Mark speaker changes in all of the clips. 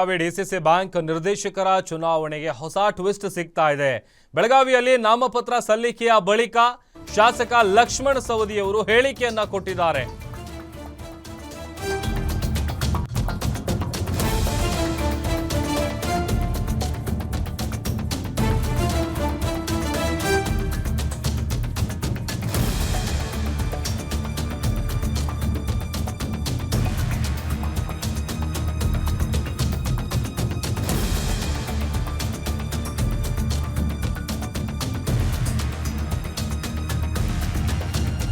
Speaker 1: DCC bank ನಿರ್ದೇಶಕರ ಚುನಾವಣೆಗೆ ಹೊಸ ಟ್ವಿಸ್ಟ್ ಸಿಗ್ತಾ ಇದೆ. ಬೆಳಗಾವಿಯಲ್ಲಿ ನಾಮಪತ್ರ ಸಲ್ಲಿಕೆಯ ಬಳಿಕ ಶಾಸಕ ಲಕ್ಷ್ಮಣ ಸವದಿಯವರು ಹೇಳಿಕೆಯನ್ನ ಕೊಟ್ಟಿದ್ದಾರೆ.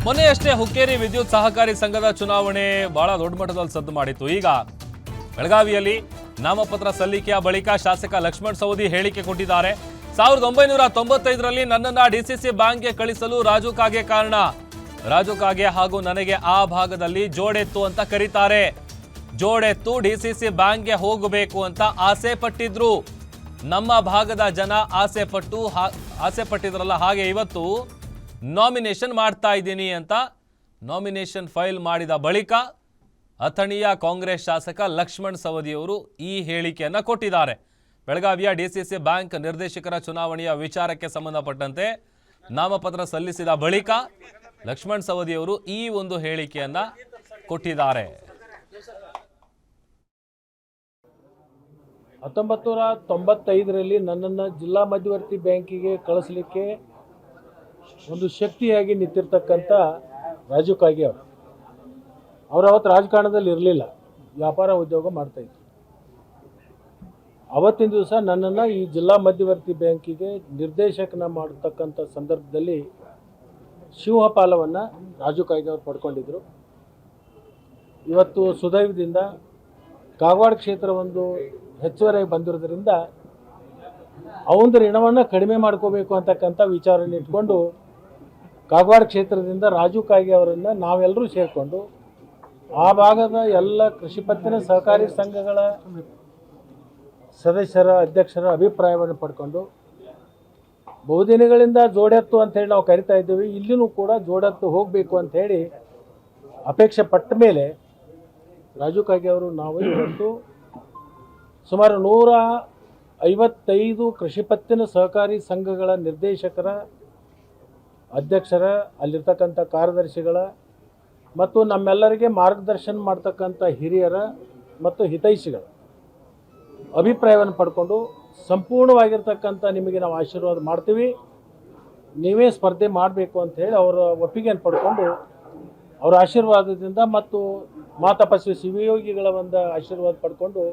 Speaker 1: ಮೊನ್ನೆಯಷ್ಟೇ ಹುಕ್ಕೇರಿ ವಿದ್ಯುತ್ ಸಹಕಾರಿ ಸಂಘದ ಚುನಾವಣೆ ಬಹಳ ದೊಡ್ಡ ಮಟ್ಟದಲ್ಲಿ ಸದ್ದು ಮಾಡಿತ್ತು. ಈಗ ಬೆಳಗಾವಿಯಲ್ಲಿ ನಾಮಪತ್ರ ಸಲ್ಲಿಕೆಯ ಬಳಿಕ ಶಾಸಕ ಲಕ್ಷ್ಮಣ್ ಸವದಿ ಹೇಳಿಕೆ ಕೊಟ್ಟಿದ್ದಾರೆ. ಸಾವಿರದ ಒಂಬೈನೂರ ತೊಂಬತ್ತೈದರಲ್ಲಿ ನನ್ನನ್ನ ಡಿಸಿಸಿ ಬ್ಯಾಂಕ್ಗೆ ಕಳಿಸಲು ರಾಜು ಕಾಗೆ ಕಾರಣ. ರಾಜು ಕಾಗೆ ಹಾಗೂ ನನಗೆ ಆ ಭಾಗದಲ್ಲಿ ಜೋಡೆತ್ತು ಅಂತ ಕರೀತಾರೆ. ಜೋಡೆತ್ತು ಡಿಸಿಸಿ ಬ್ಯಾಂಕ್ಗೆ ಹೋಗಬೇಕು ಅಂತ ಆಸೆ ಪಟ್ಟಿದ್ರು. ನಮ್ಮ ಭಾಗದ ಜನ ಆಸೆ ಪಟ್ಟು ಆಸೆ ಪಟ್ಟಿದ್ರಲ್ಲ ಹಾಗೆ ಇವತ್ತು ನಾಮಿನೇಷನ್ ಮಾಡ್ತಾ ಇದ್ದೀನಿ ಅಂತ ನಾಮಿನೇಷನ್ ಫೈಲ್ ಮಾಡಿದ ಬಳಿಕ ಅಥಣಿಯ ಕಾಂಗ್ರೆಸ್ ಶಾಸಕ ಲಕ್ಷ್ಮಣ್ ಸವದಿಯವರು ಈ ಹೇಳಿಕೆಯನ್ನು ಕೊಟ್ಟಿದ್ದಾರೆ. ಬೆಳಗಾವಿಯ ಡಿಸಿಸಿ ಬ್ಯಾಂಕ್ ನಿರ್ದೇಶಕರ ಚುನಾವಣೆಯ ವಿಚಾರಕ್ಕೆ ಸಂಬಂಧಪಟ್ಟಂತೆ ನಾಮಪತ್ರ ಸಲ್ಲಿಸಿದ ಬಳಿಕ ಲಕ್ಷ್ಮಣ್ ಸವದಿಯವರು ಈ ಒಂದು ಹೇಳಿಕೆಯನ್ನ ಕೊಟ್ಟಿದ್ದಾರೆ.
Speaker 2: ಹತ್ತೊಂಬತ್ತು ನೂರ ತೊಂಬತ್ತೈದರಲ್ಲಿ ನನ್ನನ್ನು ಜಿಲ್ಲಾ ಮಧ್ಯವರ್ತಿ ಬ್ಯಾಂಕಿಗೆ ಕಳಿಸ್ಲಿಕ್ಕೆ ಒಂದು ಶಕ್ತಿಯಾಗಿ ನಿಂತಿರ್ತಕ್ಕಂಥ ರಾಜು ಕಾಗೆ ಅವರು. ಅವರು ಅವತ್ತು ರಾಜಕಾರಣದಲ್ಲಿ ಇರಲಿಲ್ಲ. ವ್ಯಾಪಾರ ಉದ್ಯೋಗ ಮಾಡ್ತಾಯಿದ್ರು ಅವತ್ತಿನ ದಿವಸ ನನ್ನನ್ನು ಈ ಜಿಲ್ಲಾ ಮಧ್ಯವರ್ತಿ ಬ್ಯಾಂಕಿಗೆ ನಿರ್ದೇಶಕನ ಮಾಡತಕ್ಕಂಥ ಸಂದರ್ಭದಲ್ಲಿ ಸಿಂಹಪಾಲವನ್ನು ರಾಜು ಕಾಯ್ದೆ ಅವರು ಪಡ್ಕೊಂಡಿದ್ದರು ಇವತ್ತು ಸುದೈವದಿಂದ ಕಾಗವಾಡ ಕ್ಷೇತ್ರ ಒಂದು ಹೆಚ್ಚುವರಿಯಾಗಿ ಬಂದಿರೋದ್ರಿಂದ ಅವಂದು ಋಣವನ್ನು ಕಡಿಮೆ ಮಾಡ್ಕೋಬೇಕು ಅಂತಕ್ಕಂಥ ವಿಚಾರನ ಇಟ್ಕೊಂಡು ಕಾಗವಾಡ ಕ್ಷೇತ್ರದಿಂದ ರಾಜು ಕಾಗೆ ಅವರನ್ನು ನಾವೆಲ್ಲರೂ ಸೇರಿಕೊಂಡು ಆ ಭಾಗದ ಎಲ್ಲ ಕೃಷಿ ಪತ್ತಿನ ಸಹಕಾರಿ ಸಂಘಗಳ ಸದಸ್ಯರ, ಅಧ್ಯಕ್ಷರ ಅಭಿಪ್ರಾಯವನ್ನು ಪಡ್ಕೊಂಡು ಬಹುದಿನಗಳಿಂದ ಜೋಡೆತ್ತು ಅಂತೇಳಿ ನಾವು ಕರಿತಾ ಇದ್ದೀವಿ, ಇಲ್ಲಿನೂ ಕೂಡ ಜೋಡೆತ್ತು ಹೋಗಬೇಕು ಅಂಥೇಳಿ ಅಪೇಕ್ಷೆ ಪಟ್ಟ ಮೇಲೆ ರಾಜು ಕಾಗೆ ಅವರು ನಾವು ಇವತ್ತು ಸುಮಾರು ನೂರ ಐವತ್ತೈದು ಕೃಷಿ ಪತ್ತಿನ ಸಹಕಾರಿ ಸಂಘಗಳ ನಿರ್ದೇಶಕರ, ಅಧ್ಯಕ್ಷರ, ಅಲ್ಲಿರ್ತಕ್ಕಂಥ ಕಾರ್ಯದರ್ಶಿಗಳ ಮತ್ತು ನಮ್ಮೆಲ್ಲರಿಗೆ ಮಾರ್ಗದರ್ಶನ ಮಾಡ್ತಕ್ಕಂಥ ಹಿರಿಯರ ಮತ್ತು ಹಿತೈಷಿಗಳ ಅಭಿಪ್ರಾಯವನ್ನು ಪಡ್ಕೊಂಡು ಸಂಪೂರ್ಣವಾಗಿರ್ತಕ್ಕಂಥ ನಿಮಗೆ ನಾವು ಆಶೀರ್ವಾದ ಮಾಡ್ತೀವಿ. ನೀವೇ ಸ್ಪರ್ಧೆ ಮಾಡಬೇಕು ಅಂತ ಹೇಳಿ ಅವರ ಒಪ್ಪಿಗೆಯನ್ನು ಪಡ್ಕೊಂಡು ಅವರ ಆಶೀರ್ವಾದದಿಂದ ಮತ್ತು ಮಾತಪಸ್ವಿ ಶಿವಯೋಗಿಗಳ ಒಂದು ಆಶೀರ್ವಾದ ಪಡ್ಕೊಂಡು